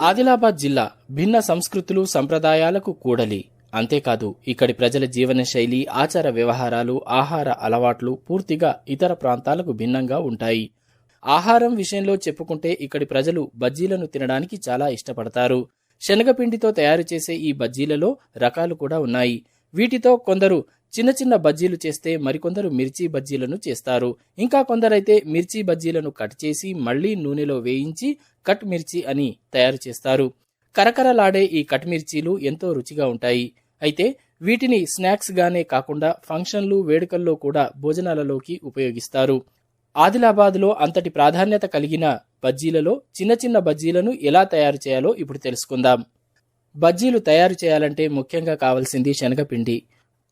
ఆదిలాబాద్ జిల్లా భిన్న సంస్కృతులు సంప్రదాయాలకు కూడలి. అంతేకాదు ఇక్కడి ప్రజల జీవనశైలి ఆచార వ్యవహారాలు ఆహార అలవాట్లు పూర్తిగా ఇతర ప్రాంతాలకు భిన్నంగా ఉంటాయి. ఆహారం విషయంలో చెప్పుకుంటే ఇక్కడి ప్రజలు బజ్జీలను తినడానికి చాలా ఇష్టపడతారు. శనగపిండితో తయారు చేసే ఈ బజ్జీలలో రకాలు కూడా ఉన్నాయి. వీటితో కొందరు చిన్న చిన్న బజ్జీలు చేస్తే మరికొందరు మిర్చి బజ్జీలను చేస్తారు. ఇంకా కొందరైతే మిర్చి బజ్జీలను కట్ చేసి మళ్ళీ నూనెలో వేయించి కట్ మిర్చి అని తయారు చేస్తారు. కరకరలాడే ఈ కట్ మిర్చీలు ఎంతో రుచిగా ఉంటాయి. అయితే వీటిని స్నాక్స్ గానే కాకుండా ఫంక్షన్లు వేడుకల్లో కూడా భోజనాలలోకి ఉపయోగిస్తారు. ఆదిలాబాద్లో అంతటి ప్రాధాన్యత కలిగిన బజ్జీలలో చిన్న చిన్న బజ్జీలను ఎలా తయారు చేయాలో ఇప్పుడు తెలుసుకుందాం. బజ్జీలు తయారు చేయాలంటే ముఖ్యంగా కావాల్సింది శనగపిండి.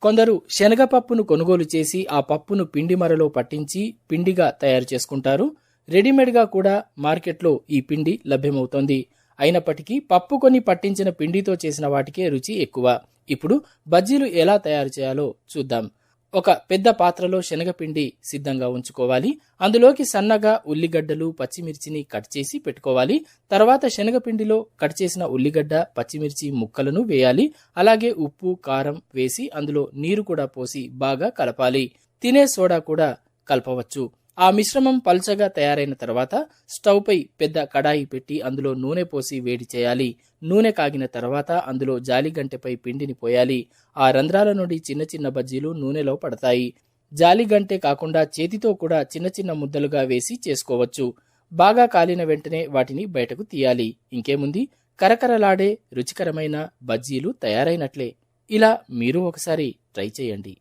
కొందరు శనగపప్పును కొనుగోలు చేసి ఆ పప్పును పిండి మరలో పట్టించి పిండిగా తయారు చేసుకుంటారు. రెడీమేడ్గా కూడా మార్కెట్లో ఈ పిండి లభ్యమవుతోంది. అయినప్పటికీ పప్పు కొని పట్టించిన పిండితో చేసిన వాటికే రుచి ఎక్కువ. ఇప్పుడు బజ్జీలు ఎలా తయారు చేయాలో చూద్దాం. ఒక పెద్ద పాత్రలో శనగపిండి సిద్ధంగా ఉంచుకోవాలి. అందులోకి సన్నగా ఉల్లిగడ్డలు పచ్చిమిర్చిని కట్ చేసి పెట్టుకోవాలి. తర్వాత శనగపిండిలో కట్ చేసిన ఉల్లిగడ్డ పచ్చిమిర్చి ముక్కలను వేయాలి. అలాగే ఉప్పు కారం వేసి అందులో నీరు కూడా పోసి బాగా కలపాలి. తినే సోడా కూడా కలపవచ్చు. ఆ మిశ్రమం పల్చగా తయారైన తర్వాత స్టవ్పై పెద్ద కడాయి పెట్టి అందులో నూనె పోసి వేడి చేయాలి. నూనె కాగిన తర్వాత అందులో జాలిగంటెపై పిండిని పోయాలి. ఆ రంధ్రాల నుండి చిన్న చిన్న బజ్జీలు నూనెలో పడతాయి. జాలిగంటె కాకుండా చేతితో కూడా చిన్న చిన్న ముద్దలుగా వేసి చేసుకోవచ్చు. బాగా కాలిన వెంటనే వాటిని బయటకు తీయాలి. ఇంకేముంది? కరకరలాడే రుచికరమైన బజ్జీలు తయారైనట్లే. ఇలా మీరు ఒకసారి ట్రై చేయండి.